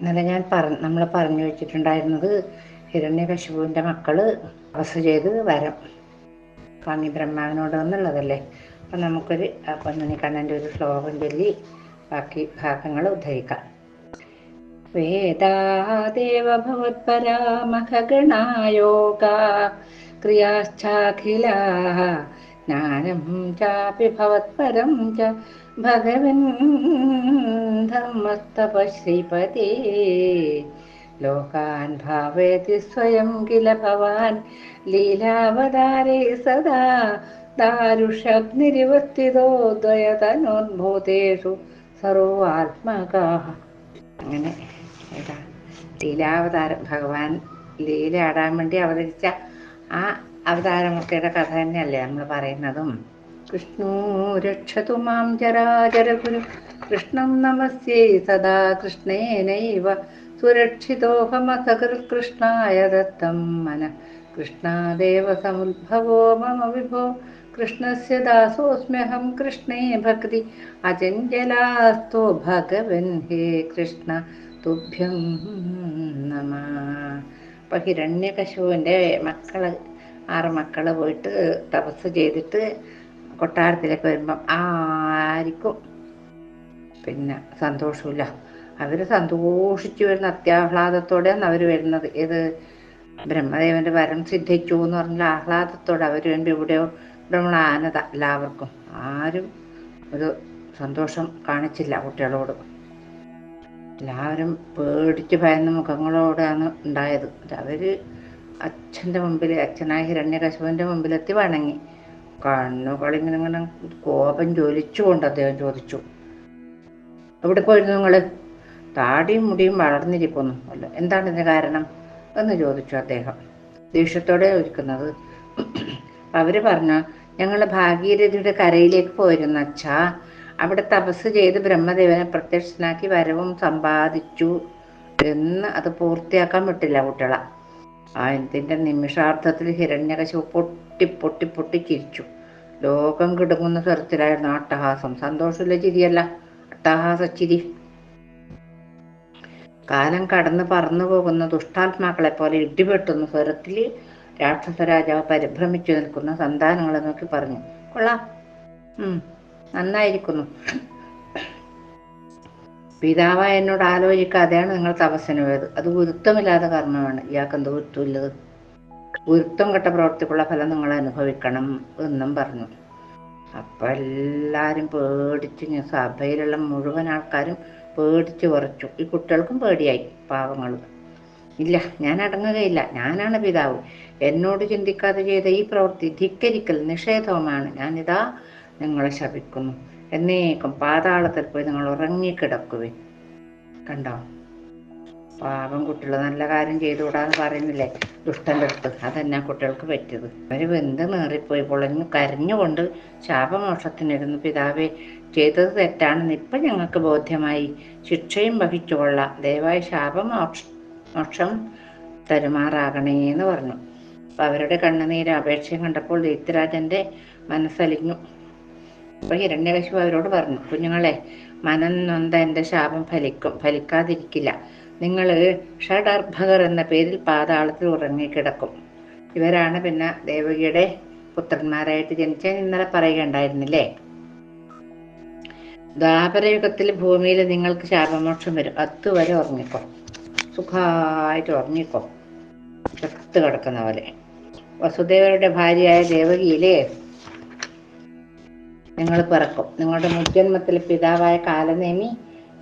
ഇന്നലെ ഞാൻ പറ നമ്മൾ പറഞ്ഞു വെച്ചിട്ടുണ്ടായിരുന്നത് ഹിരണ്യകശിപുവിന്റെ മക്കൾ തപസ് ചെയ്ത് വരം. പന്നി ബ്രഹ്മാവിനോട് എന്നുള്ളതല്ലേ? അപ്പം നമുക്കൊരു പൊന്നണിക്കണ്ണന്റെ ഒരു ശ്ലോകം ചൊല്ലി ബാക്കി ഭാഗങ്ങൾ ഉദ്ധരിക്കാം. വേദാദേവ ഭവത്പരാമഖഗണായോഗ ക്രിയാശ്ചാഖിലാ ജ്ഞാനം ചാപി ഭവത്പരം ച ഭഗവൻ ധർമ്മസ്തപശ്രീപതേ ലോകാൻ ഭാവയതി സ്വയം കില ഭവാൻ ലീലാവതാരേ സദാ ദാരുഷഗ്നിരിവർത്തിതോ ദ്വയതനോദ്ഭൂതേഷു സർവാത്മക അങ്ങനെ ലീലാവതാരം. ഭഗവാൻ ലീല ആടാൻ വേണ്ടി അവതരിച്ച ആ അവതാരമൂർത്തിയുടെ കഥ തന്നെയല്ലേ നമ്മൾ പറയുന്നതും? കൃഷ്ണോ രക്ഷതു മാം ജരാജരഗുരു. കൃഷ്ണം നമസ്യേ സദാ കൃഷ്ണേനൈവ. സുരക്ഷിതോഹമസകൃഷ്ണായ ദത്തം മന. കൃഷ്ണാദേവ സമുദ്ഭവോ മമ വിഭോ. കൃഷ്ണസ്യ ദാസോസ്മ്യഹം കൃഷ്ണേ ഭക്തി. അചഞ്ചലാസ്തോ ഭഗവൻ ഹേ കൃഷ്ണ. തുഭ്യം നമ. അപ്പം ഹിരണ്യകശുവിന്റെ മക്കൾ ആറ് മക്കൾ പോയിട്ട് തപസ് ചെയ്തിട്ട് കൊട്ടാരത്തിലേക്ക് വരുമ്പം ആർക്കും പിന്നെ സന്തോഷമില്ല. അവർ സന്തോഷിച്ചു വരുന്ന അത്യാഹ്ലാദത്തോടെയാണ് അവർ വരുന്നത്. ഏത് ബ്രഹ്മദേവന്റെ വരം സിദ്ധിച്ചു എന്ന് പറഞ്ഞ ആഹ്ലാദത്തോടെ അവർ വേണ്ടി ഇവിടെ ആനത എല്ലാവർക്കും. ആരും ഒരു സന്തോഷം കാണിച്ചില്ല കുട്ടികളോട്. എല്ലാവരും പേടിച്ച് ഭയന്ന മുഖങ്ങളോടാണ് ഉണ്ടായത്. അവർ അച്ഛന്റെ മുമ്പിൽ അച്ഛനായ ഹിരണ്യകശുവിന്റെ മുമ്പിലെത്തി വണങ്ങി. കണ്ണുകളിങ്ങനെ ഇങ്ങനെ കോപം ജ്വലിച്ചുകൊണ്ട് അദ്ദേഹം ചോദിച്ചു എവിടെ പോയിരുന്നു നിങ്ങൾ താടിയും മുടിയും വളർന്നിരിക്കുന്നു അല്ല. എന്താണ് ഇതിന് കാരണം? എന്ന് ചോദിച്ചു അദ്ദേഹം. ദേഷ്യത്തോടെ ചോദിക്കുന്നത് അവർ പറഞ്ഞു ഞങ്ങൾ ഭാഗീരഥിയുടെ കരയിലേക്ക് പോയിരുന്നു അച്ഛാ. അവിടെ തപസ് ചെയ്ത് ബ്രഹ്മദേവനെ പ്രത്യക്ഷനാക്കി വരവും സമ്പാദിച്ചു എന്ന് അത് പൂർത്തിയാക്കാൻ വിട്ടില്ല കുട്ടികളെ. അതിന്റെ നിമിഷാർത്ഥത്തിൽ ഹിരണ്യകശു പൊട്ടി പൊട്ടി പൊട്ടി ചിരിച്ചു. ലോകം കിടങ്ങുന്ന സ്വരത്തിലായിരുന്നു അട്ടഹാസം. സന്തോഷമില്ല ചിരിയല്ല അട്ടഹാസ ചിരി. കാലം കടന്ന് പറന്നു പോകുന്ന ദുഷ്ടാത്മാക്കളെ പോലെ ഇടിപെട്ടുന്ന സ്വരത്തിൽ രാക്ഷസ രാജാവ് പരിഭ്രമിച്ചു നിൽക്കുന്ന സന്താനങ്ങളെ നോക്കി പറഞ്ഞു കൊള്ളാം. നന്നായിരിക്കുന്നു. പിതാവ് എന്നോട് ആലോചിക്കാതെയാണ് നിങ്ങൾ തപസ്സിന് പോയത്. അത് ഗുരുത്വമില്ലാത്ത കർമ്മമാണ്. ഇയാൾക്ക് എന്ത് ഗുരുത്വമില്ലത് ഗുരുത്വം കെട്ട പ്രവർത്തിക്കുള്ള ഫലം നിങ്ങൾ അനുഭവിക്കണം എന്നും പറഞ്ഞു. അപ്പൊ എല്ലാവരും പേടിച്ച് സഭയിലുള്ള മുഴുവൻ ആൾക്കാരും പേടിച്ച് കുറച്ചു ഈ കുട്ടികൾക്കും പേടിയായി പാവങ്ങൾ. ഇല്ല ഞാൻ അടങ്ങുകയില്ല. ഞാനാണ് പിതാവ്. എന്നോട് ചിന്തിക്കാതെ ചെയ്ത ഈ പ്രവൃത്തി ധിക്കരിക്കൽ നിഷേധവുമാണ്. ഞാനിതാ നിങ്ങളെ ശപിക്കുന്നു. എന്നേക്കും പാതാളത്തിൽ പോയി നിങ്ങൾ ഉറങ്ങിക്കിടക്കുവേ കണ്ടോ? പാപം കുട്ടികൾ നല്ല കാര്യം ചെയ്തുകൂടാന്ന് പറയുന്നില്ലേ? ദുഷ്ടന്റെ അടുത്ത്. അതന്നെ കുട്ടികൾക്ക് പറ്റിയത്? അവർ വെന്ത് നേറിപ്പോയി പൊളഞ്ഞു കരഞ്ഞുകൊണ്ട് ശാപമോക്ഷത്തിനിരുന്നു. പിതാവെ ചെയ്തത് തെറ്റാണെന്ന് ഇപ്പം ഞങ്ങൾക്ക് ബോധ്യമായി. ശിക്ഷയും വഹിച്ചുകൊള്ളാം. ദയവായി ശാപമോക്ഷ മോക്ഷം തരുമാറാകണേ എന്ന് പറഞ്ഞു. അപ്പം അവരുടെ കണ്ണുനീര് അപേക്ഷയും കണ്ടപ്പോൾ ദൈത്യരാജന്റെ മനസ്സലിഞ്ഞു. അപ്പൊ ഹിരണ്യകശിപു അവരോട് പറഞ്ഞു കുഞ്ഞുങ്ങളെ മനം നൊന്ത എന്റെ ശാപം ഫലിക്കും ഫലിക്കാതിരിക്കില്ല. നിങ്ങൾ ഷഡർഭകർ എന്ന പേരിൽ പാതാളത്തിൽ ഉറങ്ങിക്കിടക്കും. ഇവരാണ് പിന്നെ ദേവകിയുടെ പുത്രന്മാരായിട്ട് ജനിച്ച ഇന്നലെ പറയുകയുണ്ടായിരുന്നില്ലേ? ദ്വാപരയുഗത്തിൽ ഭൂമിയിൽ നിങ്ങൾക്ക് ശാപമോക്ഷം വരും. അതുവരെ ഉറങ്ങിക്കോ. സുഖമായിട്ട് ഉറങ്ങിക്കോ. ചത്ത് കിടക്കുന്ന പോലെ. വസുദേവരുടെ ഭാര്യയായ ദേവകിയിലെ നിങ്ങൾ പിറക്കും. നിങ്ങളുടെ മുജ്ജന്മത്തിൽ പിതാവായ കാലനേമി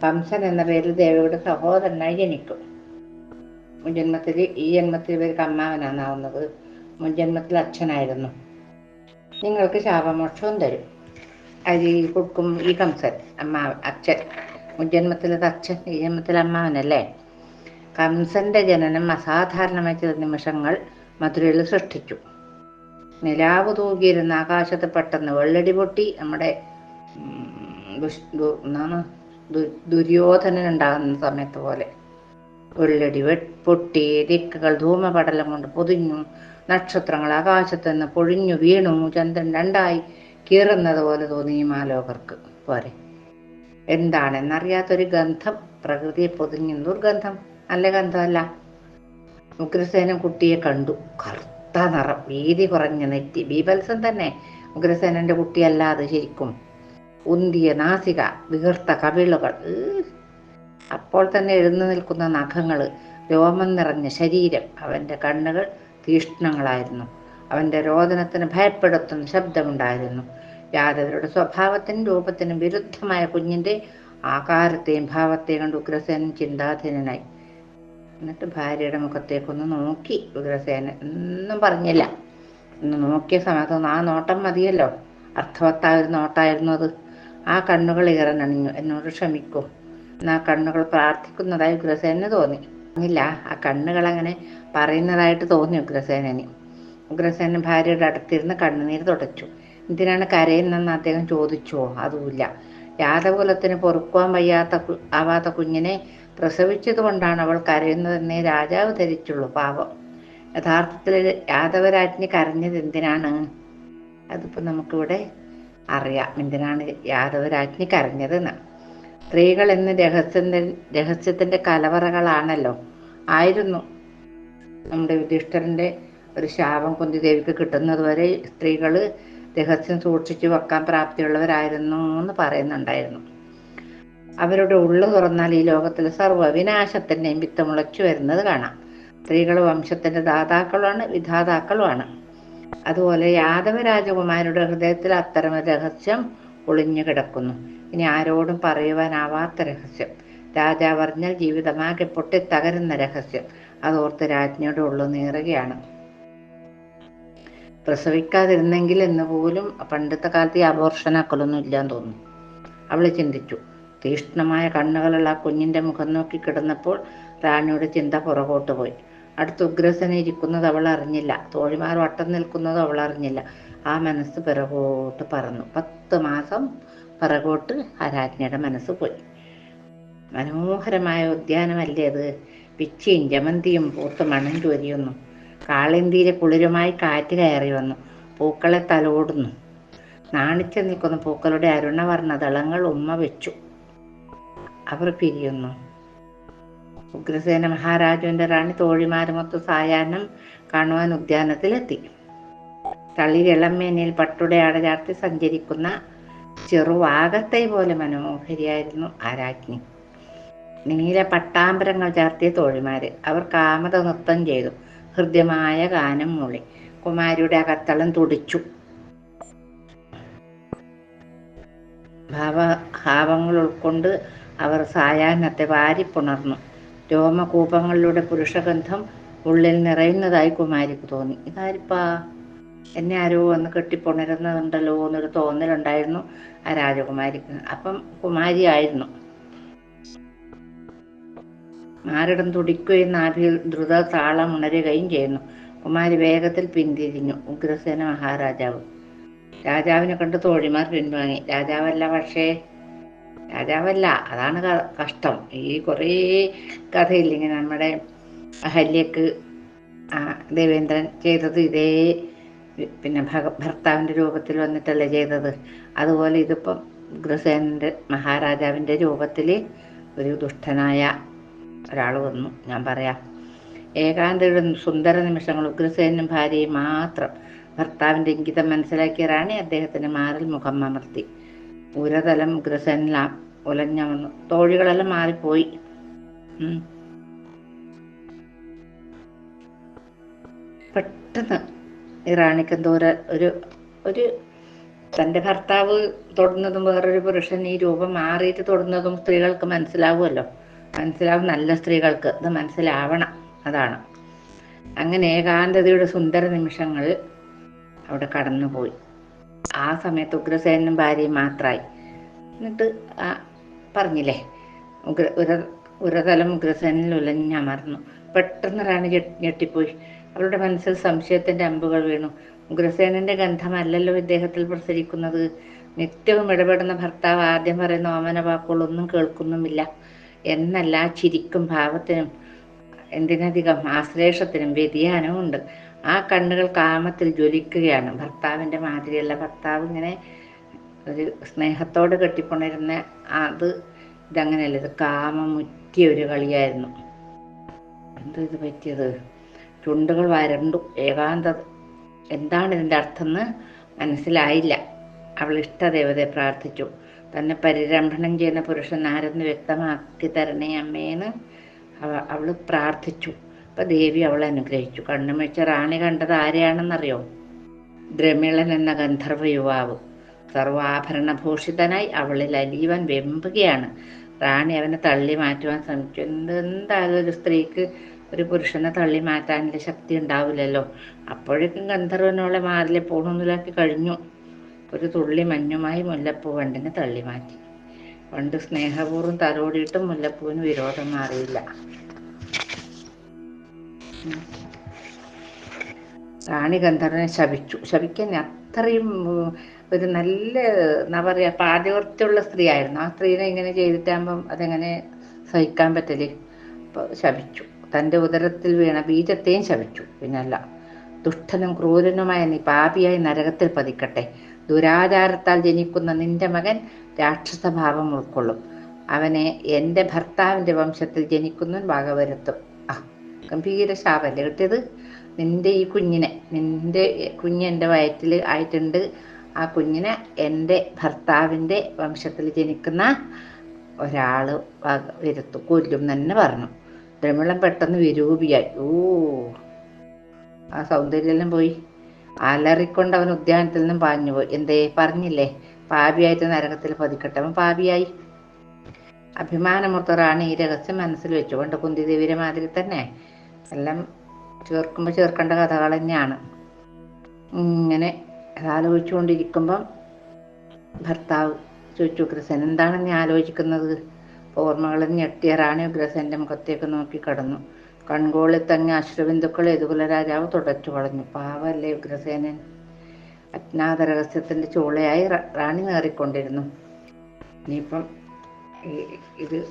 കംസൻ എന്ന പേരിൽ ദേവിയുടെ സഹോദരനായി ജനിക്കും. മുജന്മത്തിൽ ഈ ജന്മത്തിൽ ഇവർക്ക് അമ്മാവനാന്നാവുന്നത്. മുൻജന്മത്തിൽ അച്ഛനായിരുന്നു. നിങ്ങൾക്ക് ശാപമോക്ഷവും തരും. അരി കൊടുക്കും ഈ കംസൻ അമ്മാവൻ അച്ഛൻ. മുജന്മത്തിലത് അച്ഛൻ ഈ ജന്മത്തിൽ അമ്മാവനല്ലേ? കംസന്റെ ജനനം അസാധാരണമായ ചില നിമിഷങ്ങൾ മധുരയിൽ സൃഷ്ടിച്ചു. നിലാവ് തൂകിയിരുന്ന ആകാശത്ത് പെട്ടെന്ന് വെള്ളടി പൊട്ടി. നമ്മുടെ എന്താണ്? ദു- ദുര്യോധനൻ ഉണ്ടാകുന്ന സമയത്ത് പോലെ. വെള്ളടി പൊട്ടി ദിക്കുകൾ ധൂമപടലം കൊണ്ട് പൊതിഞ്ഞു. നക്ഷത്രങ്ങൾ ആകാശത്ത് നിന്ന് പൊഴിഞ്ഞു വീണു. ചന്ദ്രൻ രണ്ടായി കീറുന്നത് പോലെ തോന്നി ഈ മാലോകർക്ക്. പോരെ. എന്താണെന്നറിയാത്തൊരു ഗന്ധം. പ്രകൃതിയെ പൊതിഞ്ഞു. ദുർഗന്ധം. നല്ല ഗന്ധമല്ല. ഉഗ്രസേനൻ കുട്ടിയെ കണ്ടു. കറുത്ത. നിറം വീതി കുറഞ്ഞ നെറ്റി ബീഭത്സം തന്നെ ഉഗ്രസേനന്റെ കുട്ടിയല്ല അത് ശരിക്കും. ഉന്തിയ നാസിക വീർത്ത കവിളുകൾ അപ്പോൾ തന്നെ എഴുന്നു നിൽക്കുന്ന നഖങ്ങൾ രോമം നിറഞ്ഞ ശരീരം അവന്റെ കണ്ണുകൾ തീഷ്ണങ്ങളായിരുന്നു. അവന്റെ രോദനത്തിന് ഭയപ്പെടുത്തുന്ന ശബ്ദമുണ്ടായിരുന്നു. യാദവരുടെ സ്വഭാവത്തിനും രൂപത്തിനും വിരുദ്ധമായ കുഞ്ഞിന്റെ ആകാരത്തെയും ഭാവത്തെയും കണ്ട് ഉഗ്രസേനൻ ചിന്താധീനനായി. എന്നിട്ട് ഭാര്യയുടെ മുഖത്തേക്കൊന്ന് നോക്കി. ഉഗ്രസേന ഒന്നും പറഞ്ഞില്ല. ഒന്ന് നോക്കിയ സമയത്ത് ആ നോട്ടം മതിയല്ലോ. അർത്ഥവത്തായ ഒരു നോട്ടായിരുന്നു അത്. ആ കണ്ണുകൾ ഈറനണിഞ്ഞു എന്നോട് ക്ഷമിക്കും. എന്നാ കണ്ണുകൾ പ്രാർത്ഥിക്കുന്നതായി ഉഗ്രസേനന് തോന്നി. ഇല്ല ആ കണ്ണുകൾ അങ്ങനെ പറയുന്നതായിട്ട് തോന്നി ഉഗ്രസേനന്. ഉഗ്രസേന ഭാര്യയുടെ അടുത്തിരുന്ന് കണ്ണുനീര് തുടച്ചു. എന്തിനാണ് കരയുന്നതെന്ന് അദ്ദേഹം ചോദിച്ചോ? അതുമില്ല. യാതകുലത്തിന് പൊറുക്കുവാൻ വയ്യാത്ത ആവാത്ത കുഞ്ഞിനെ പ്രസവിച്ചത് കൊണ്ടാണ് അവൾ കരയുന്നതെന്നേ രാജാവ് ധരിച്ചുള്ളൂ പാവം. യഥാർത്ഥത്തിൽ യാദവരാജ്ഞി കരഞ്ഞത് എന്തിനാണ്? അതിപ്പോൾ നമുക്കിവിടെ അറിയാം എന്തിനാണ് യാദവരാജ്ഞി കരഞ്ഞതെന്ന്. സ്ത്രീകൾ എന്ന് രഹസ്യത്തിന്റെ രഹസ്യത്തിന്റെ കലവറകളാണല്ലോ. ആയിരുന്നു നമ്മുടെ യുധിഷ്ഠരന്റെ ഒരു ശാപം കുന്തിദേവിക്ക് കിട്ടുന്നത് വരെ സ്ത്രീകൾ രഹസ്യം സൂക്ഷിച്ചു വെക്കാൻ പ്രാപ്തിയുള്ളവരായിരുന്നു എന്ന് പറയുന്നുണ്ടായിരുന്നു. അവരുടെ ഉള്ളു തുറന്നാൽ ഈ ലോകത്തിലെ സർവ വിനാശത്തിന്റെയും വിത്ത് മുളച്ചു വരുന്നത് കാണാം. സ്ത്രീകൾ വംശത്തിന്റെ ദാതാക്കളുമാണ് വിധാതാക്കളുമാണ്. അതുപോലെ യാദവ രാജകുമാരുടെ ഹൃദയത്തിൽ അത്തരമൊരു രഹസ്യം ഒളിഞ്ഞു കിടക്കുന്നു. ഇനി ആരോടും പറയുവാനാവാത്ത രഹസ്യം. രാജാവ് അറിഞ്ഞാൽ ജീവിതമാകെ പൊട്ടിത്തകരുന്ന രഹസ്യം. അതോർത്ത് രാജ്ഞിയുടെ ഉള്ളു നീറുകയാണ്. പ്രസവിക്കാതിരുന്നെങ്കിൽ എന്ന് പോലും പണ്ടത്തെ കാലത്ത് ഈ അബോർഷനാക്കലൊന്നും ഇല്ലാന്ന് തോന്നുന്നു. അവൾ ചിന്തിച്ചു. തീഷ്ണമായ കണ്ണുകളുള്ള ആ കുഞ്ഞിന്റെ മുഖം നോക്കി കിടന്നപ്പോൾ റാണിയുടെ ചിന്ത പുറകോട്ട് പോയി. അടുത്ത് ഉഗ്രസന ഇരിക്കുന്നത് അവൾ അറിഞ്ഞില്ല. തോഴിമാർ വട്ടം നിൽക്കുന്നത് അവൾ അറിഞ്ഞില്ല. ആ മനസ്സ് പിറകോട്ട് പറന്നു. പത്ത് മാസം പിറകോട്ട് ആ രാജ്ഞിയുടെ മനസ്സ് പോയി. മനോഹരമായ ഉദ്യാനമല്ലേ അത്? പിച്ചിയും ജമന്തിയും പൂത്ത് മണം ചൊരിയുന്നു കാളിന്തിയിലെ കുളിരുമായി കാറ്റ് കയറി വന്നു. പൂക്കളെ തലോടുന്നു. നാണിച്ചു നിൽക്കുന്ന പൂക്കളുടെ അരുണവർണ ദളങ്ങൾ ഉമ്മ വെച്ചു. അവർ പിരിയുന്നു. ഉഗ്രസേന മഹാരാജുവിന്റെ റാണി തോഴിമാരുമൊത്ത് സായാഹ്നം കാണുവാൻ ഉദ്യാനത്തിലെത്തി. തളിരിളമ്മേനയിൽ പട്ടുടെ അടചാർത്തി സഞ്ചരിക്കുന്ന ചെറുവാകത്തെ പോലെ മനോഹരിയായിരുന്നു ആ രാജ്ഞി നീല പട്ടാമ്പരങ്ങൾ ചാർത്തിയ തോഴിമാര് അവർ കാമത നൃത്തം ചെയ്തു. ഹൃദ്യമായ ഗാനം മൂളി. കുമാരിയുടെ അകത്തളം തുടിച്ചു. ഭാവ ഭാവങ്ങൾ ഉൾക്കൊണ്ട് അവർ സായാഹ്നത്തെ വാരിപ്പുണർന്നു. രോമകൂപങ്ങളിലൂടെ പുരുഷഗന്ധം ഉള്ളിൽ നിറയുന്നതായി കുമാരിക്ക് തോന്നി. ഇതാരിപ്പാ? എന്നെ ആരോ വന്ന് കെട്ടിപ്പുണരുന്നതുണ്ടല്ലോ എന്നൊരു തോന്നലുണ്ടായിരുന്നു ആ രാജകുമാരിക്ക്. അപ്പം കുമാരിയായിരുന്നു. മാരടം തുടിക്കുകയും നാഭിയിൽ ദ്രുത താളം ഉണരുകയും ചെയ്യുന്നു. കുമാരി വേഗത്തിൽ പിന്തിരിഞ്ഞു. ഉഗ്രസേന മഹാരാജാവ്. രാജാവിനെ കണ്ട് തോഴിമാർ പിൻവാങ്ങി. രാജാവല്ല പക്ഷേ രാജാവല്ല അതാണ് കഷ്ടം. ഈ കുറേ കഥയില്ലിങ്ങനെ നമ്മുടെ അഹല്യക്ക് ദേവേന്ദ്രൻ ചെയ്തത് ഇതേ പിന്നെ ഭഗ ഭർത്താവിന്റെ രൂപത്തിൽ വന്നിട്ടല്ലേ ചെയ്തത്. അതുപോലെ ഇതിപ്പം ഉഗ്രസേനന്റെ മഹാരാജാവിന്റെ രൂപത്തിൽ ഒരു ദുഷ്ടനായ ഒരാൾ വന്നു. ഞാൻ പറയാം ഏകാന്തയുടെ സുന്ദര നിമിഷങ്ങൾ ഉഗ്രസേനും ഭാര്യയും മാത്രം ഭർത്താവിന്റെ ഇംഗിതം മനസ്സിലാക്കിയ റാണി അദ്ദേഹത്തിന് മാറിൽ മുഖം അമർത്തി. ഉരതലം ഉഗ്രസേനിൽ ഉലഞ്ഞമന്നു തോഴികളെല്ലാം മാറിപ്പോയി. പെട്ടെന്ന് ഈ റാണിക്ക് ഒരു ഒരു തന്റെ ഭർത്താവ് തൊടുന്നതും വേറൊരു പുരുഷൻ ഈ രൂപം മാറിയിട്ട് തൊടുന്നതും സ്ത്രീകൾക്ക് മനസ്സിലാവുമല്ലോ. മനസ്സിലാവും നല്ല സ്ത്രീകൾക്ക്. ഇത് മനസ്സിലാവണം. അതാണ്. അങ്ങനെ ഏകാന്തതയുടെ സുന്ദര നിമിഷങ്ങൾ അവിടെ കടന്നുപോയി. ആ സമയത്ത് ഉഗ്രസേനും ഭാര്യയും മാത്രമായി എന്നിട്ട് പറഞ്ഞില്ലേ? ഉര ഉരതലം ഉഗ്രസേനിൽ ഉലഞ്ഞമർന്നു പെട്ടെന്ന് റാണി ഞെട്ടിപ്പോയി. അവളുടെ മനസ്സിൽ സംശയത്തിന്റെ അമ്പുകൾ വീണു. ഉഗ്രസേനന്റെ ഗന്ധമല്ലല്ലോ ഇദ്ദേഹത്തിൽ പ്രസരിക്കുന്നത്. നിത്യവും ഇടപെടുന്ന ഭർത്താവ് ആദ്യം പറയുന്ന ഓമന വാക്കുകളൊന്നും കേൾക്കുന്നുമില്ല. എന്നല്ല ചിരിക്കും ഭാവത്തിനും എന്തിനധികം ആശ്ലേഷത്തിനും വ്യതിയാനവും ഉണ്ട്. ആ കണ്ണുകൾ കാമത്തിൽ ജ്വലിക്കുകയാണ്. ഭർത്താവിന്റെ മാതിരിയല്ല. ഭർത്താവ് ഇങ്ങനെ ഒരു സ്നേഹത്തോടെ കെട്ടിക്കൊണ്ടിരുന്ന അത് ഇതങ്ങനെയല്ല ഇത് കാമമുറ്റിയ ഒരു കളിയായിരുന്നു. എന്താ ഇത് പറ്റിയത്? ചുണ്ടുകൾ വരണ്ടു ഏകാന്തത എന്താണ് ഇതിന്റെ അർത്ഥം എന്ന് മനസ്സിലായില്ല. അവൾ ഇഷ്ടദേവതയെ പ്രാർത്ഥിച്ചു. തന്നെ പരിരംഭണം ചെയ്യുന്ന പുരുഷൻ ആരെന്ന് വ്യക്തമാക്കി തരണേ അമ്മേന്ന് അവ അവൾ പ്രാർത്ഥിച്ചു. അപ്പം ദേവി അവളെ അനുഗ്രഹിച്ചു. കണ്ണുമിച്ച റാണി കണ്ടത് ആരെയാണെന്നറിയോ? ദ്രമിളൻ എന്ന ഗന്ധർവ യുവാവ്. സർവാഭരണഭൂഷിതനായി അവളിൽ അലീവൻ വെമ്പുകയാണ്. റാണി അവനെ തള്ളി മാറ്റുവാൻ ശ്രമിച്ചു. എന്ത് എന്തായാലും ഒരു സ്ത്രീക്ക് ഒരു പുരുഷനെ തള്ളി മാറ്റാനുള്ള ശക്തി ഉണ്ടാവില്ലല്ലോ? അപ്പോഴേക്കും ഗന്ധർവനോളെ മാറിലെ പോണൊന്നിലാക്കി കഴിഞ്ഞു. ഒരു തുള്ളി മഞ്ഞുമായി മുല്ലപ്പൂ വണ്ടിനെ തള്ളി മാറ്റി. പണ്ട് സ്നേഹപൂർവം തലോടിയിട്ടും മുല്ലപ്പൂവിന് വിരോധം മാറിയില്ല. റാണി ഗന്ധർവനെ ശപിച്ചു. ശപിക്കാൻ അത്രയും ഒരു നല്ല എന്താ പറയുക പാചകത്തുള്ള സ്ത്രീ ആയിരുന്നു ആ സ്ത്രീനെ ഇങ്ങനെ ചെയ്തിട്ടാകുമ്പം അതെങ്ങനെ സഹിക്കാൻ പറ്റൽ? അപ്പോൾ ശപിച്ചു. തന്റെ ഉദരത്തിൽ വീണ ബീജത്തെയും ശപിച്ചു. പിന്നല്ല ദുഷ്ടനും ക്രൂരനുമായ നീ പാപിയായി നരകത്തിൽ പതിക്കട്ടെ. ദുരാചാരത്താൽ ജനിക്കുന്ന നിന്റെ മകൻ രാക്ഷസഭാവം ഉൾക്കൊള്ളും. അവനെ എന്റെ ഭർത്താവിന്റെ വംശത്തിൽ ജനിക്കുന്നവൻ വകവരുത്തും. ആ ഗംഭീര ശാപല്ലേ കിട്ടിയത്? നിന്റെ ഈ കുഞ്ഞിനെ നിന്റെ കുഞ്ഞ് എന്റെ വയറ്റിൽ ആയിട്ടുണ്ട്. ആ കുഞ്ഞിനെ എന്റെ ഭർത്താവിന്റെ വംശത്തിൽ ജനിക്കുന്ന ഒരാൾ വരുത്തു. കൊല്ലും തന്നെ പറഞ്ഞു. ദ്രമിളം പെട്ടെന്ന് വിരൂപിയായി. ഓ ആ സൗന്ദര്യമെല്ലാം പോയി. അലറിക്കൊണ്ട് അവൻ ഉദ്യാനത്തിൽ നിന്നും പാഞ്ഞു പോയി. എന്തേ പറഞ്ഞില്ലേ? പാപിയായിട്ട് നരകത്തിൽ പതിക്കട്ടെ. അവൻ പാപിയായി. അഭിമാനമൂർത്ത റാണി ഈ രഹസ്യം മനസ്സിൽ വെച്ചു കൊണ്ട് കുന്തിദേവിയുടെ മാതിരി തന്നെ. എല്ലാം ചേർക്കുമ്പോൾ ചേർക്കേണ്ട കഥകൾ തന്നെയാണ്. ഇങ്ങനെ ആലോചിച്ചുകൊണ്ടിരിക്കുമ്പം ഭർത്താവ് ചോദിച്ചു ഗ്രസൻ എന്താണ് നീ ആലോചിക്കുന്നത്? ഓർമ്മകളിൽ ഞെട്ടിയ റാണി ഗ്രസന്റെ മുഖത്തേക്ക് നോക്കി കടന്നു. കൺകോളിൽ തങ്ങി അശ്രുബിന്ദുക്കൾ യദുകുല രാജാവ് തുടച്ചു കളഞ്ഞു. പാവല്ലേ ഉഗ്രസേനൻ അജ്ഞാത രഹസ്യത്തിന്റെ ചൂളയായി റാണി നേറിക്കൊണ്ടിരുന്നു. ഇനിയിപ്പം ഇത്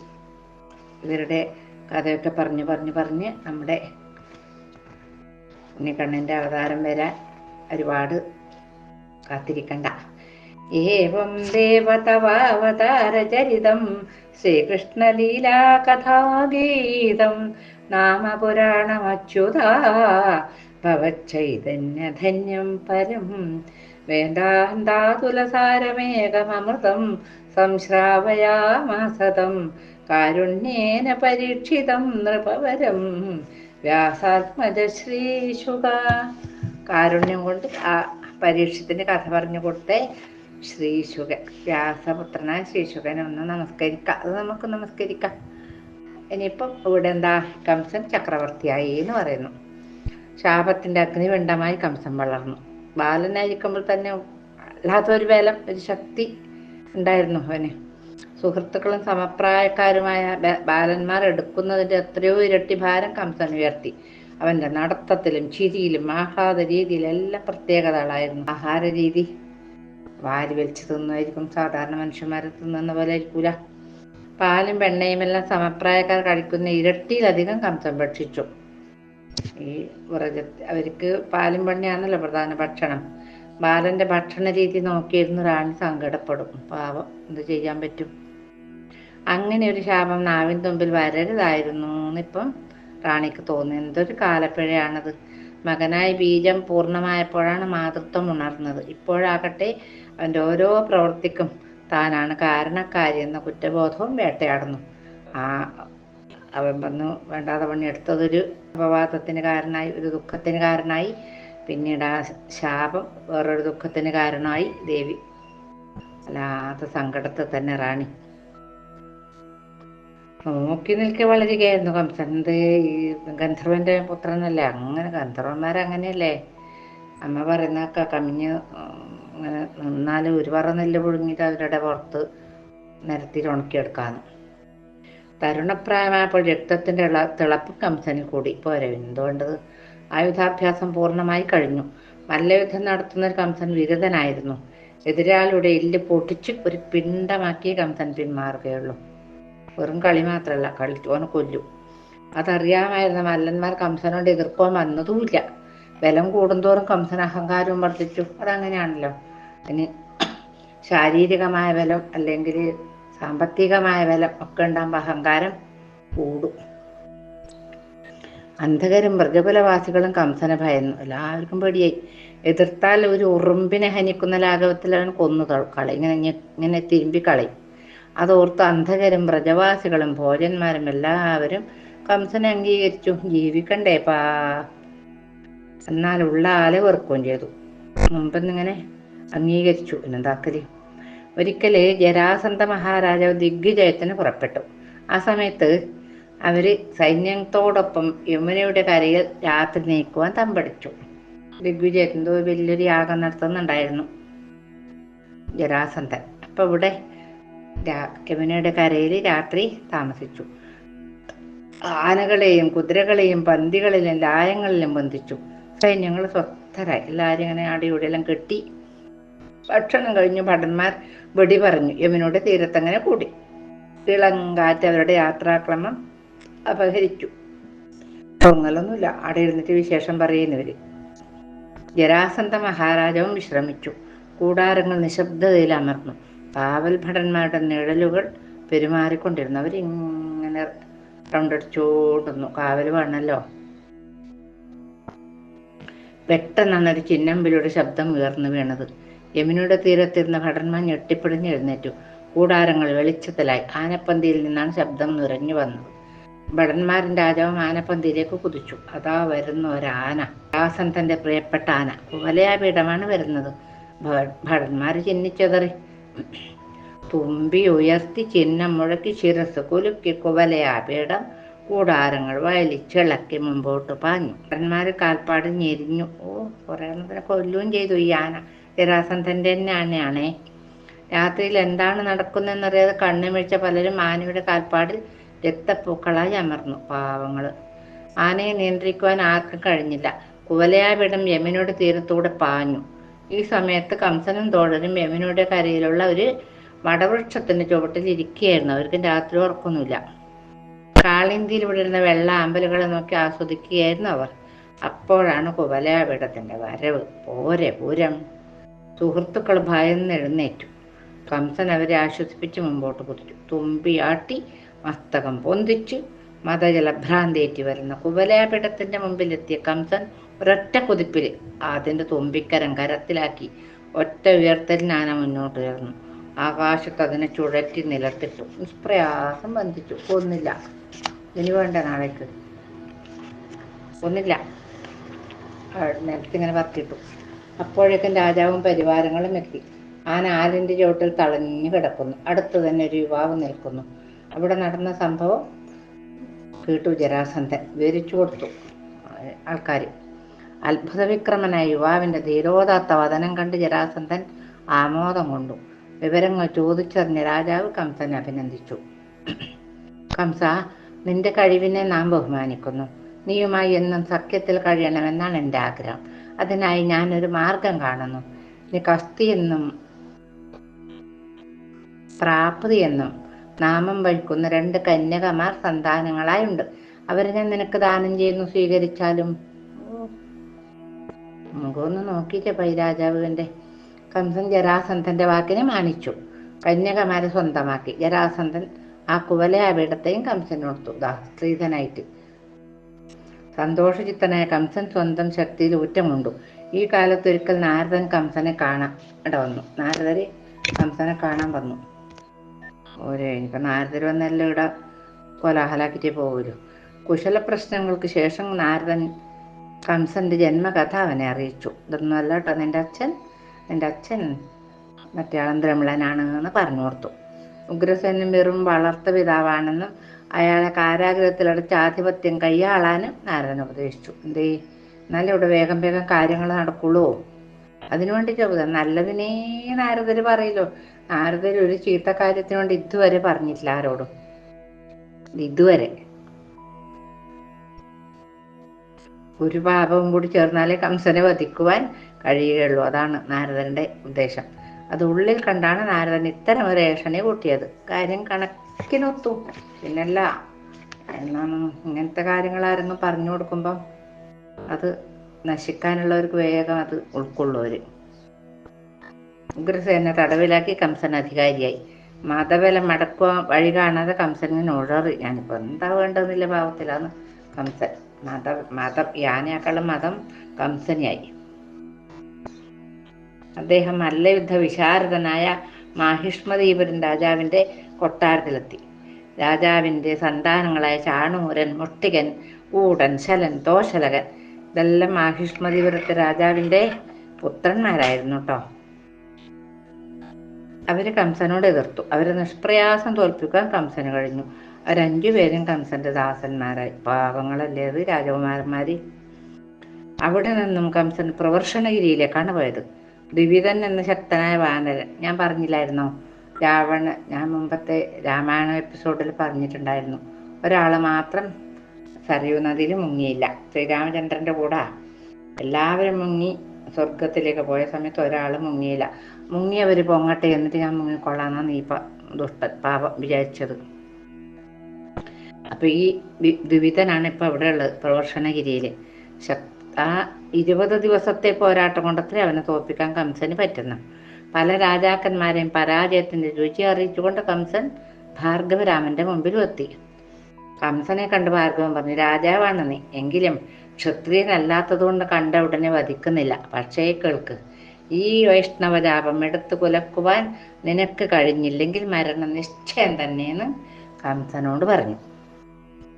ഇവരുടെ കഥയൊക്കെ പറഞ്ഞു പറഞ്ഞു പറഞ്ഞ് നമ്മുടെ ഉണ്ണിക്കണ്ണന്റെ അവതാരം വരാൻ ഒരുപാട് കാത്തിരിക്കണ്ട. ഏവം ദേവതവാവതാരചരിതം ശ്രീകൃഷ്ണലീലാ കഥാഗീതം നാമപുരാണമച്യുതാ ഭവച്ചൈതന്യധന്യം പരം വേദാന്താതുലസാരമേകമൃതം സംശ്രാവയാമാസതം കാരുണ്യേന പരീക്ഷിതം നൃപവരം വ്യാസാത്മജ ശ്രീശുക കാരുണ്യം കൊണ്ട് ആ പരീക്ഷത്തിന് കഥ പറഞ്ഞു കൊടുത്ത. ശ്രീശുഖൻ വ്യാസപുത്രനായ ശ്രീശുകനെ ഒന്ന് നമസ്കരിക്കാം. അത് നമുക്ക് നമസ്കരിക്കാം. ഇനിയിപ്പം ഇവിടെ എന്താ? കംസൻ ചക്രവർത്തിയായി എന്ന് പറയുന്നു. ശാപത്തിന്റെ അഗ്നിപിണ്ഡമായി കംസൻ വളർന്നു. ബാലനായിരിക്കുമ്പോൾ തന്നെ അല്ലാത്തൊരു വേലം ഒരു ശക്തി ഉണ്ടായിരുന്നു അവന്. സുഹൃത്തുക്കളും സമപ്രായക്കാരുമായ ബാലന്മാർ എടുക്കുന്നതിന്റെ എത്രയോ ഇരട്ടി ഭാരം കംസൻ ഉയർത്തി. അവന്റെ നടത്തത്തിലും ചിരിയിലും ആഹ്ലാദ രീതിയിലും എല്ലാം പ്രത്യേകതകളായിരുന്നു. ആഹാര രീതി. വാരി വലിച്ചു തിന്നുമായിരിക്കും. സാധാരണ മനുഷ്യന്മാരെ തിന്നുന്ന പോലെ ആയിരിക്കൂല. പാലും വെണ്ണയും എല്ലാം സമപ്രായക്കാർ കഴിക്കുന്ന ഇരട്ടിയിലധികം കംസം ഭക്ഷിച്ചു. ഈ വ്രജ അവർക്ക് പാലും വെണ്ണയാണല്ലോ പ്രധാന ഭക്ഷണം. ബാലന്റെ ഭക്ഷണ രീതി നോക്കിയിരുന്നു റാണി സങ്കടപ്പെടും. പാവം എന്ത് ചെയ്യാൻ പറ്റും? അങ്ങനെ ഒരു ശാപം നാവിൻ തുമ്പിൽ വരരുതായിരുന്നു. എന്നിപ്പം റാണിക്ക് തോന്നി എന്തൊരു കാലപ്പിഴയാണത്. മകനായ ബീജം പൂർണമായപ്പോഴാണ് മാതൃത്വം ഉണർന്നത്. ഇപ്പോഴാകട്ടെ അവന്റെ ഓരോ പ്രവൃത്തിക്കും താനാണ് കാരണക്കാരി എന്ന കുറ്റബോധവും വേട്ടയാടുന്നു. ആ അവൻ വന്നു വേണ്ടാതെ പണി എടുത്തതൊരു അപവാദത്തിന് കാരണമായി ഒരു ദുഃഖത്തിന് കാരണമായി. പിന്നീട് ആ ശാപം വേറൊരു ദുഃഖത്തിന് കാരണമായി. ദേവി അല്ലാത്ത സങ്കടത്തിൽ തന്നെ റാണി. നോക്കി നിൽക്കെ വളരുകയായിരുന്നു കംസൻ. എന്ത് ഈ ഗന്ധർവന്റെ പുത്രനല്ലേ? അങ്ങനെ ഗന്ധർവന്മാർ അങ്ങനെയല്ലേ? അമ്മ പറയുന്നൊക്കെ കമിഞ്ഞ് ഇങ്ങനെ നിന്നാൽ ഒരു പറ നെല്ല് പുഴുങ്ങിയിട്ട് അവരുടെ പുറത്ത് നിരത്തി ഉണക്കിയെടുക്കാന്ന്. തരുണപ്രായമായപ്പോൾ രക്തത്തിന്റെ ഇള തിളപ്പ് കംസനിൽ കൂടി. പോരെ എന്തുകൊണ്ടത്? ആയുധാഭ്യാസം പൂർണമായി കഴിഞ്ഞു. മല്ലയുദ്ധം നടത്തുന്ന കംസൻ വിരതനായിരുന്നു എതിരാളിയുടെ എല്ല് പൊട്ടിച്ച് ഒരു പിണ്ടമാക്കി കംസൻ പിന്മാറുകയുള്ളൂ. വെറും കളി മാത്രമല്ല കളി ഓനെ കൊല്ലും. അതറിയാമായിരുന്ന മല്ലന്മാർ കംസനോട് എതിർക്കാൻ വന്നതുമില്ല. ബലം കൂടുന്തോറും കംസൻ അഹങ്കാരവും വർദ്ധിച്ചു. അതങ്ങനെയാണല്ലോ. അതിന് ശാരീരികമായ ബലം അല്ലെങ്കിൽ സാമ്പത്തികമായ ബലം ഒക്കെ ഉണ്ടാകുമ്പോൾ അഹങ്കാരം കൂടും. അന്ധകരും മൃഗകുലവാസികളും കംസനെ ഭയന്നു. എല്ലാവർക്കും പേടിയായി. എതിർത്താൽ ഒരു ഉറുമ്പിനെ ഹനിക്കുന്ന ലാഘവത്തിലാണ് കൊന്നു കളയും. ഇങ്ങനെ ഇങ്ങനെ തിരുമ്പി കളയും. അതോർത്ത് അന്ധകരും വ്രജവാസികളും ഭോജന്മാരും എല്ലാവരും കംസനെ അംഗീകരിച്ചു. ജീവിക്കണ്ടേ പാ. എന്നാൽ ഉള്ള ആലെ വെറുക്കുകയും ചെയ്തു. മുമ്പെന്നിങ്ങനെ അംഗീകരിച്ചു. എന്നെന്താക്കലി ഒരിക്കൽ ജരാസന്ധ മഹാരാജാവ് ദിഗ്വിജയത്തിന് പുറപ്പെട്ടു. ആ സമയത്ത് അവർ സൈന്യത്തോടൊപ്പം യമുനയുടെ കരയിൽ രാത്രി നീക്കുവാൻ തമ്പടിച്ചു. ദിഗ്വിജയത്തിന്റെ വലിയൊരു യാഗം നടത്തുന്നുണ്ടായിരുന്നു ജരാസന്ധൻ. അപ്പൊ ഇവിടെ യമുനയുടെ കരയിൽ രാത്രി താമസിച്ചു. ആനകളെയും കുതിരകളെയും പന്തികളിലും ലായങ്ങളിലും ബന്ധിച്ചു. സൈന്യങ്ങൾ സ്വസ്ഥരായി. എല്ലാവരും ഇങ്ങനെ അടിയോടെല്ലാം കെട്ടി. ഭക്ഷണം കഴിഞ്ഞു ഭടന്മാർ വെടി പറഞ്ഞു യമുനയുടെ തീരത്തങ്ങനെ കൂടി. ഇളങ്കാറ്റ് അവരുടെ യാത്രാക്രമം അപഹരിച്ചു. പൊങ്ങലൊന്നുമില്ല അവിടെ ഇരുന്നിട്ട് വിശേഷം പറയുന്നവര്. ജരാസന്ധ മഹാരാജാവും വിശ്രമിച്ചു. കൂടാരങ്ങൾ നിശബ്ദതയിൽ അമർന്നു. പാവൽ ഭടന്മാരുടെ നിഴലുകൾ പെരുമാറിക്കൊണ്ടിരുന്നു അവരിങ്ങനെ റൗണ്ടടിച്ചോടുന്നു പെട്ടെന്ന് പെട്ടെന്നാണ് ഒരു ചിന്നമ്പിലൂടെ ശബ്ദം ഉയർന്നു വീണത്. യമുനയുടെ തീരത്തിരുന്ന ഭടന്മാർ ഞെട്ടിപ്പിടിഞ്ഞ് എഴുന്നേറ്റു. കൂടാരങ്ങൾ വെളിച്ചത്തിലായി. ആനപ്പന്തിയിൽ നിന്നാണ് ശബ്ദം നിറഞ്ഞു വന്നത്. ഭടന്മാരൻ രാജാവും ആനപ്പന്തിയിലേക്ക് കുതിച്ചു. അതാ വരുന്ന ഒരാന. ദാസന്തന്റെ പ്രിയപ്പെട്ട ആന. കുവലയാപീഠമാണ് വരുന്നത്. ഭടന്മാർ ചിഹ്നിച്ചതറി തുമ്പി ഉയർത്തി ചിഹ്നം മുഴക്കി ശിരസ് കുലുക്കി കുവലയാപീഠം കൂടാരങ്ങൾ വയലിച്ചിളക്കി മുമ്പോട്ട് പാഞ്ഞു. ഭടന്മാർ കാൽപ്പാട് ഞെരിഞ്ഞു. ഓ കുറെ എണ്ണത്തിനെ കൊല്ലുകയും ചെയ്തു. ഈ ആന ജരാസന്ധന്റെ തന്നെ ആനയാണേ. രാത്രിയിൽ എന്താണ് നടക്കുന്നതെന്നറിയാതെ കണ്ണുമിഴിച്ച പലരും ആനയുടെ കാൽപ്പാടിൽ രക്തപ്പൂക്കളായി അമർന്നു. പാവങ്ങൾ ആനയെ നിയന്ത്രിക്കുവാൻ ആർക്കും കഴിഞ്ഞില്ല. കുവലയാപീഠം യമുനയുടെ തീരത്തൂടെ പാഞ്ഞു. ഈ സമയത്ത് കംസനും തോഴനും യമുനയുടെ കരയിലുള്ള ഒരു വടവൃക്ഷത്തിന്റെ ചുവട്ടിൽ ഇരിക്കുകയായിരുന്നു. അവർക്ക് രാത്രി ഉറക്കൊന്നുമില്ല കാളിന്തിയിൽ വിടുന്ന വെള്ള ആമ്പലുകളെ നോക്കി ആസ്വദിക്കുകയായിരുന്നു അവർ. അപ്പോഴാണ് കുവലയാപീഠത്തിന്റെ വരവ്. പോരെ പൂരം. സുഹൃത്തുക്കൾ ഭയന്ന് എഴുന്നേറ്റു. കംസൻ അവരെ ആശ്വസിപ്പിച്ച് മുമ്പോട്ട് കുതിച്ചു. തുമ്പിയാട്ടി മസ്തകം പൊന്തിച്ച് മതജലഭ്രാന്തേറ്റി വരുന്ന കുവലയാപീഠത്തിന്റെ മുമ്പിലെത്തിയ കംസൻ ഒരൊറ്റ കുതിപ്പിൽ അതിന്റെ തുമ്പിക്കരം കരത്തിലാക്കി ഒറ്റ ഉയർത്തലിനാന മുന്നോട്ട് ഉയർന്നു. ആകാശത്ത് അതിനെ ചുഴറ്റി നിലത്തിട്ടു. നിഷ്പ്രയാസം ബന്ധിച്ചു. ഒന്നില്ല. ഇനി വേണ്ട നാളേക്ക്. ഒന്നില്ല. നിലത്തിങ്ങനെ പറത്തിട്ടു അപ്പോഴേക്കും രാജാവും പരിവാരങ്ങളും എത്തി. ആ നാലിന്റെ ചുവട്ടിൽ തളഞ്ഞു കിടക്കുന്നു. അടുത്ത് തന്നെ ഒരു യുവാവ് നിൽക്കുന്നു. അവിടെ നടന്ന സംഭവം കേട്ടു ജരാസന്ധൻ. വിവരിച്ചു കൊടുത്തു. ആൾക്കാർ അത്ഭുതവിക്രമനായ യുവാവിന്റെ ധീരോദാത്ത വതനം കണ്ട് ജരാസന്ധൻ ആമോദം കൊണ്ടു വിവരങ്ങൾ ചോദിച്ചറിഞ്ഞ രാജാവ് കംസനെ അഭിനന്ദിച്ചു. കംസ നിന്റെ കഴിവിനെ നാം ബഹുമാനിക്കുന്നു. നീയുമായി എന്നും സഖ്യത്തിൽ കഴിയണമെന്നാണ് എന്റെ ആഗ്രഹം. അതിനായി ഞാനൊരു മാർഗം കാണുന്നു. നീ കസ്തി എന്നും പ്രാപ്തി എന്നും നാമം വഹിക്കുന്ന രണ്ട് കന്യകമാർ സന്താനങ്ങളായുണ്ട്. അവരെ ഞാൻ നിനക്ക് ദാനം ചെയ്യുന്നു സ്വീകരിച്ചാലും മുഖമൊന്ന് നോക്കിയിട്ട പൈരാജാവിന്റെ കംസൻ ജരാസന്ധന്റെ വാക്കിനെ മാനിച്ചു കന്യകമാരെ സ്വന്തമാക്കി. ജരാസന്ധൻ ആ കുവലയാപീഠത്തെയും കംസൻ കൊടുത്തു സ്ത്രീധനായിട്ട്. സന്തോഷചിത്തനായ കംസൻ സ്വന്തം ശക്തിയിൽ ഊറ്റമുണ്ടു. ഈ കാലത്ത് ഒരിക്കൽ നാരദൻ കംസനെ കാണാൻ ഇട വന്നു. നാരദര് കംസനെ കാണാൻ വന്നു. ഓരോ ഇനിയിപ്പോൾ നാരദർ വന്നെല്ലാം ഇവിടെ കോലാഹലാക്കിട്ടേ പോകുമല്ലോ കുശല പ്രശ്നങ്ങൾക്ക് ശേഷം നാരദൻ കംസന്റെ ജന്മകഥ അവനെ അറിയിച്ചു. ഇതൊന്നും അല്ല കേട്ടോ നിന്റെ അച്ഛൻ. നിന്റെ അച്ഛൻ മറ്റേ ആളന്ദ്രമിളനാണ് എന്ന് പറഞ്ഞു കൊടുത്തു ഉഗ്രസേനൻ വെറും വളർത്ത പിതാവാണെന്നും അയാളെ കാരാഗ്രഹത്തിലടച്ച് ആധിപത്യം കൈയാളാനും നാരദൻ ഉപദേശിച്ചു. എന്തേ? എന്നാലും ഇവിടെ വേഗം വേഗം കാര്യങ്ങൾ നടക്കുള്ളൂ. അതിനുവേണ്ടി ചോദിച്ചത് നല്ലതിനേ നാരദർ പറയല്ലോ നാരദർ ഒരു ചീത്ത കാര്യത്തിന് വേണ്ടി ഇതുവരെ പറഞ്ഞിട്ടില്ല ആരോടും. ഇതുവരെ. ഒരു പാപവും കൂടി ചേർന്നാലേ കംസനെ വധിക്കുവാൻ കഴിയുകയുള്ളൂ. അതാണ് നാരദന്റെ ഉദ്ദേശം. അത് ഉള്ളിൽ കണ്ടാണ് നാരദൻ ഇത്തരം ഒരു ഏഷണി കൂട്ടിയത്. കാര്യം കണക്കിനൊത്തു. പിന്നല്ല എന്നാണ് ഇങ്ങനത്തെ കാര്യങ്ങൾ ആരെങ്കിലും പറഞ്ഞു കൊടുക്കുമ്പം അത് നശിക്കാനുള്ളവർക്ക് വേഗം അത് ഉൾക്കൊള്ളുവര്. ഉഗ്രസേനെ തടവിലാക്കി കംസൻ അധികാരിയായി. മതബലം മടക്കുവാൻ വഴി കാണാതെ കംസനെ ഉഴറി. ഞാനിപ്പോൾ എന്താ വേണ്ടതെന്നില്ല ഭാവത്തിലാണ് കംസൻ. മത മതം യാനേക്കാളും മതം കംസനിയായി. അദ്ദേഹം മല്ലയുദ്ധ വിശാരദനായ മാഹിഷ്മദീപുരൻ രാജാവിന്റെ കൊട്ടാരത്തിലെത്തി. രാജാവിന്റെ സന്താനങ്ങളായ ചാണൂരൻ മുട്ടികൻ ഊടൻ ശലൻ തോശലകൻ ഇതെല്ലാം മാഹിഷ്മദീപുരത്തെ രാജാവിന്റെ പുത്രന്മാരായിരുന്നു കേട്ടോ അവർ കംസനോട് എതിർത്തു. അവരെ നിഷ്പ്രയാസം തോൽപ്പിക്കാൻ കംസന് കഴിഞ്ഞു. അവരഞ്ചു പേരും കംസന്റെ ദാസന്മാരായി. പാവങ്ങളല്ലേ അത് രാജകുമാരന്മാര്? അവിടെ നിന്നും കംസൻ പ്രവർഷണഗിരിയിലേക്കാണ് പോയത്. ദ്വിവിധൻ എന്ന ശക്തനായ വാനരൻ ഞാൻ പറഞ്ഞില്ലായിരുന്നോ? രാവണ ഞാൻ മുമ്പത്തെ രാമായണ എപ്പിസോഡിൽ പറഞ്ഞിട്ടുണ്ടായിരുന്നു. ഒരാൾ മാത്രം സരയൂ നദിയിൽ മുങ്ങിയില്ല. ശ്രീരാമചന്ദ്രന്റെ കൂടെ എല്ലാവരും മുങ്ങി സ്വർഗത്തിലേക്ക് പോയ സമയത്ത് ഒരാൾ മുങ്ങിയില്ല. മുങ്ങിയവർ പൊങ്ങട്ടെ എന്നിട്ട് ഞാൻ മുങ്ങിക്കൊള്ളാന്നാണ് നീ പ ദുഷ്ട പാപം വിചാരിച്ചത്. അപ്പൊ ഈ ദ്വിവിധനാണ് ഇപ്പൊ അവിടെ ഉള്ളത് പ്രവർഷണഗിരിയിൽ ആ ഇരുപത് ദിവസത്തെ പോരാട്ടം കൊണ്ടത്രേ അവനെ തോൽപ്പിക്കാൻ കംസന് പറ്റുന്നു. പല രാജാക്കന്മാരെയും പരാജയത്തിന്റെ രുചി അറിയിച്ചുകൊണ്ട് കംസൻ ഭാർഗവരാമന്റെ മുമ്പിലും എത്തി. കംസനെ കണ്ട് ഭാർഗവൻ പറഞ്ഞു രാജാവാണ് നീ. എങ്കിലും ക്ഷത്രിയനല്ലാത്തതുകൊണ്ട് കണ്ട ഉടനെ വധിക്കുന്നില്ല. പക്ഷേ കേൾക്ക് ഈ വൈഷ്ണവജാപം എടുത്തു കുലക്കുവാൻ നിനക്ക് കഴിഞ്ഞില്ലെങ്കിൽ മരണം നിശ്ചയം തന്നെയെന്ന് കംസനോട് പറഞ്ഞു.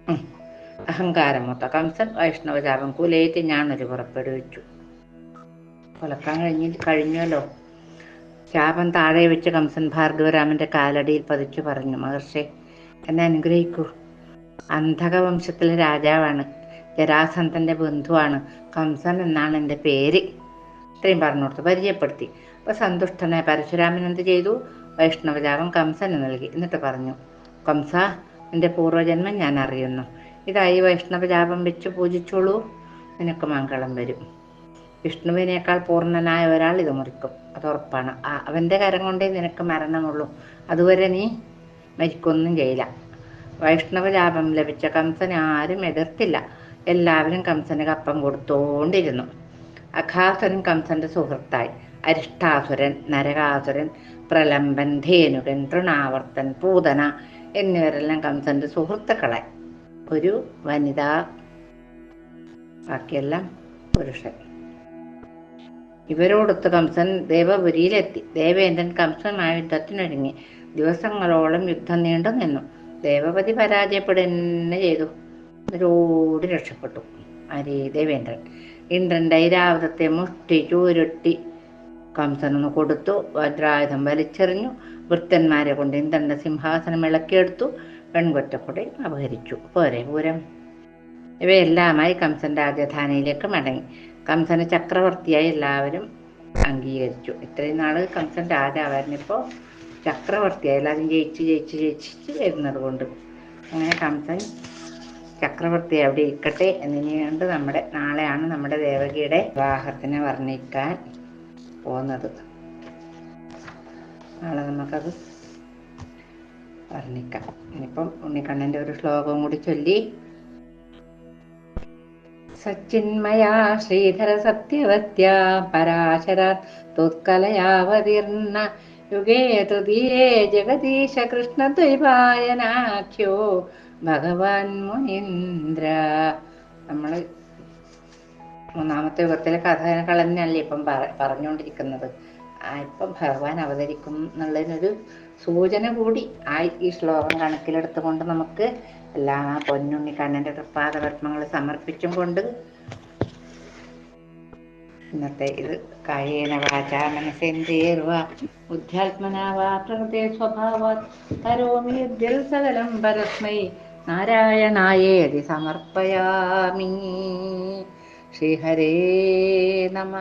ഉം. അഹങ്കാരമൊത്ത കംസൻ വൈഷ്ണവചാപം കുലയേറ്റ് ഞാനൊരു പുറപ്പെടുവിച്ചു കൊലക്കാൻ കഴിഞ്ഞ കഴിഞ്ഞല്ലോ. ശാപം താഴെ വെച്ച് കംസൻ ഭാർഗവരാമന്റെ കാലടിയിൽ പതിച്ചു പറഞ്ഞു മഹർഷി എന്നെ അനുഗ്രഹിക്കൂ. അന്ധകവംശത്തിലെ രാജാവാണ്. ജരാസന്ധന്റെ ബന്ധുവാണ്. കംസൻ എന്നാണ് എന്റെ പേര്. ഇത്രയും പറഞ്ഞു പരിചയപ്പെടുത്തി. അപ്പൊ സന്തുഷ്ടനായ പരശുരാമൻ എന്ത് ചെയ്തു? വൈഷ്ണവജാപം കംസന് നൽകി. എന്നിട്ട് പറഞ്ഞു കംസ നിന്റെ പൂർവജന്മം ഞാൻ അറിയുന്നു. ഇതായി വൈഷ്ണവജാപം വെച്ച് പൂജിച്ചോളൂ. നിനക്ക് മംഗളം വരും. വിഷ്ണുവിനേക്കാൾ പൂർണനായ ഒരാൾ ഇത് മുറിക്കും. അത് ഉറപ്പാണ്. അവന്റെ കരം കൊണ്ടേ നിനക്ക് മരണമുള്ളൂ. അതുവരെ നീ മരിക്കൊന്നും ചെയ്യില്ല. വൈഷ്ണവ ലാഭം ലഭിച്ച കംസനെ ആരും എതിർത്തില്ല. എല്ലാവരും കംസന് കപ്പം കൊടുത്തോണ്ടിരുന്നു. അഖാസുരൻ കംസന്റെ സുഹൃത്തായി. അരിഷ്ടാസുരൻ നരകാസുരൻ പ്രലംബൻ ധേനുകൻ തൃണാവർത്തൻ പൂതന എന്നിവരെല്ലാം കംസന്റെ സുഹൃത്തുക്കളെ. ഒരു വനിത ബാക്കിയെല്ലാം പുരുഷൻ. ഇവരോടൊത്ത് കംസൻ ദേവപുരിയിലെത്തി. ദേവേന്ദ്രൻ കംസനുമായി യുദ്ധത്തിനൊരുങ്ങി. ദിവസങ്ങളോളം യുദ്ധം നീണ്ടു നിന്നു. ദേവപതി പരാജയപ്പെടുന്നെ ചെയ്തു. ഇവരോട് രക്ഷപ്പെട്ടു. ആര് ദേവേന്ദ്രൻ. ഇന്ദ്രന്റെ ഐരാവതത്തെ മുഷ്ടി ചൂരുട്ടി കംസനൊന്ന് കൊടുത്തു വജ്രായുധം വലിച്ചെറിഞ്ഞു വൃത്തന്മാരെ കൊണ്ട് ഇന്ദ്രന്റെ സിംഹാസനം ഇളക്കിയെടുത്തു പെൺകൊറ്റക്കുട അപഹരിച്ചു. പോരെ പൂരം. ഇവയെല്ലാമായി കംസൻ രാജധാനിയിലേക്ക് മടങ്ങി. കംസന് ചക്രവർത്തിയായി എല്ലാവരും അംഗീകരിച്ചു. ഇത്രയും നാൾ കംസൻ രാജാവായിരുന്നു ഇപ്പോൾ ചക്രവർത്തിയായി എല്ലാവരും ജയിച്ച് ജയിച്ച് ജയിച്ചിട്ട് വരുന്നത് കൊണ്ട്. അങ്ങനെ കംസൻ ചക്രവർത്തി അവിടെ ഇരിക്കട്ടെ എന്നിനിയുണ്ട് നമ്മുടെ നാളെയാണ് നമ്മുടെ ദേവകിയുടെ വിവാഹത്തിനെ വർണിക്കാൻ പോകുന്നത്. നാളെ നമുക്കത് വർണിക്കാം. ഇനിയിപ്പം ഉണ്ണിക്കണ്ണന്റെ ഒരു ശ്ലോകവും കൂടി ചൊല്ലി. സച്ചിന്മയാ ശ്രീധര സത്യവത്യ പരാശരാ തുത്കലയാവതീർണ യുഗേ തൃതീയേ ജഗദീശ കൃഷ്ണദ്വൈപായനാഖ്യോ ഭഗവാൻ മുനീന്ദ്ര. നമ്മൾ മൂന്നാമത്തെ യുഗത്തിലെ കഥകൾ തന്നെയല്ലേ ഇപ്പം പറ- പറഞ്ഞുകൊണ്ടിരിക്കുന്നത് ഇപ്പം ഭഗവാൻ അവതരിക്കും എന്നുള്ളതിനൊരു സൂചന കൂടി ആ ഈ ശ്ലോകം കണക്കിലെടുത്തുകൊണ്ട് നമുക്ക് എല്ലാ പൊന്നുണ്ണി കണ്ണന്റെ തൃപ്പാദപത്മങ്ങൾ സമർപ്പിച്ചും കൊണ്ട് ഇന്നത്തെ ഇത് കായേന വാചാ മനസേന്ദ്രിയേർവ ബുദ്ധ്യാത്മനാവാ പ്രകൃതി സ്വഭാവാത് കരോമി സകലം പരസ്മൈ നാരായണായേതി സമർപ്പയാമി. ശ്രീഹരേ നമ